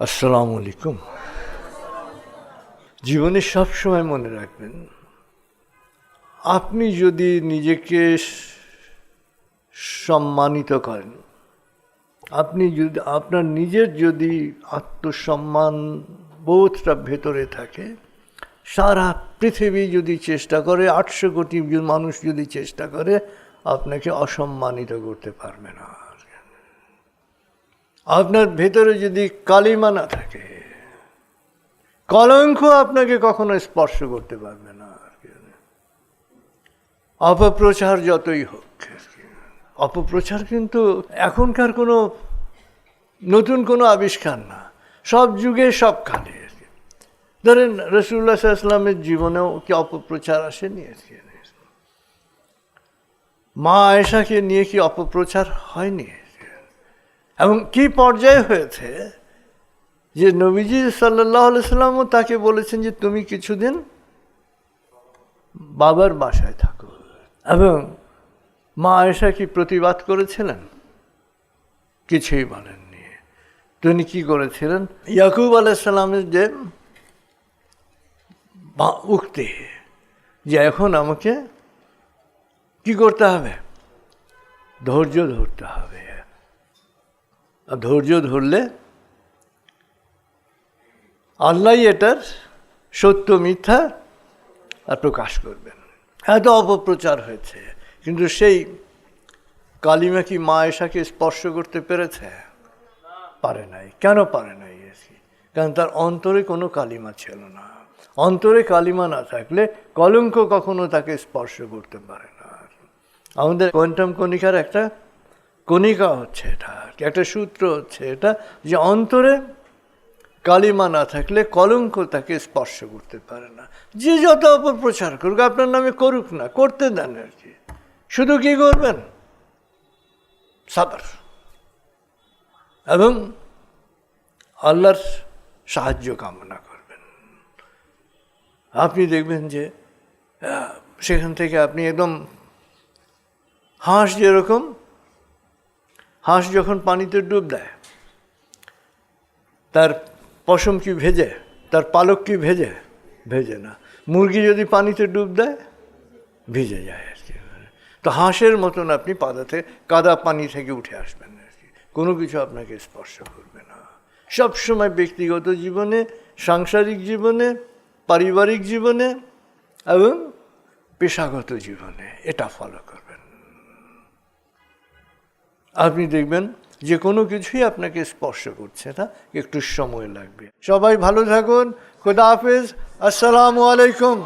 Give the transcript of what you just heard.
আসসালামু আলাইকুম। জীবনে সবসময় মনে রাখবেন, আপনি যদি নিজেকে সম্মানিত করেন, আপনি যদি, আপনার নিজের যদি আত্মসম্মান বোধটা ভেতরে থাকে, সারা পৃথিবী যদি চেষ্টা করে, আটশো কোটি মানুষ যদি চেষ্টা করে, আপনাকে অসম্মানিত করতে পারবে না। আপনার ভেতরে যদি কালিমা না থাকে, কলঙ্ক আপনাকে কখনো স্পর্শ করতে পারবে না অপপ্রচার যতই হোক, অপপ্রচার কিন্তু এখনকার কোনো নতুন কোনো আবিষ্কার না, সব যুগে সব কালে আর কি। ধরেন রসুল্লাহ ইসলামের জীবনেও কি অপপ্রচার আসেনি আর কি? মা আয়েশাকে নিয়ে কি অপপ্রচার হয়নি এবং কি পর্যায়ে হয়েছে যে নবীজি সাল্লাহ সাল্লামও তাকে বলেছেন যে তুমি কিছুদিন বাবার বাসায় থাকো। এবং মা আয়েশা কি প্রতিবাদ করেছিলেন? কিছুই বলেননি। তিনি কি করেছিলেন? ইয়াকুব আলাইসাল্লামের যে উক্তি যে এখন আমাকে কি করতে হবে? ধৈর্য ধরতে হবে। আর ধৈর্য ধরলে আল্লাহ এটার সত্য, মিথ্যা আর প্রকাশ করবেন এত অপপ্রচার হয়েছে। কিন্তু সেই কালিমা কি মা এসাকে স্পর্শ করতে পেরেছে? পারে নাই। কেন পারে নাই এসি কারণ তার অন্তরে কোনো কালিমা ছিল না। অন্তরে কালিমা না থাকলে কলঙ্ক কখনো তাকে স্পর্শ করতে পারে না। আমাদের কোয়ান্টাম কণিকার একটা কণিকা হচ্ছে এটা একটা সূত্র হচ্ছে এটা, যে অন্তরে কালিমা না থাকলে কলঙ্ক তাকে স্পর্শ করতে পারে না। যে যত অপপ্রচার করুক, আপনার নামে করুক না, করতে দেন আর কি। শুধু কি করবেন? সাবার এবং আল্লাহর সাহায্য কামনা করবেন। আপনি দেখবেন যে সেখান থেকে আপনি একদম হাঁস যেরকম হাঁস যখন পানিতে ডুব দেয়, তার পশম কি ভেজে, তার পালক কি ভেজে? ভেজে না। মুরগি যদি পানিতে ডুব দেয়, ভিজে যায় আর কি। তো হাঁসের মতন আপনি পাদাতে কাদা পানি থেকে উঠে আসবেন আর কি। কোনো কিছু আপনাকে স্পর্শ করবে না। সবসময় ব্যক্তিগত জীবনে, সাংসারিক জীবনে, পারিবারিক জীবনে এবং পেশাগত জীবনে এটা ফলো করবেন আপনি দেখবেন যে কোনো কিছুই আপনাকে স্পর্শ করছে না, একটু সময় লাগবে। সবাই ভালো থাকুন, খোদা হাফেজ, আসসালামু আলাইকুম।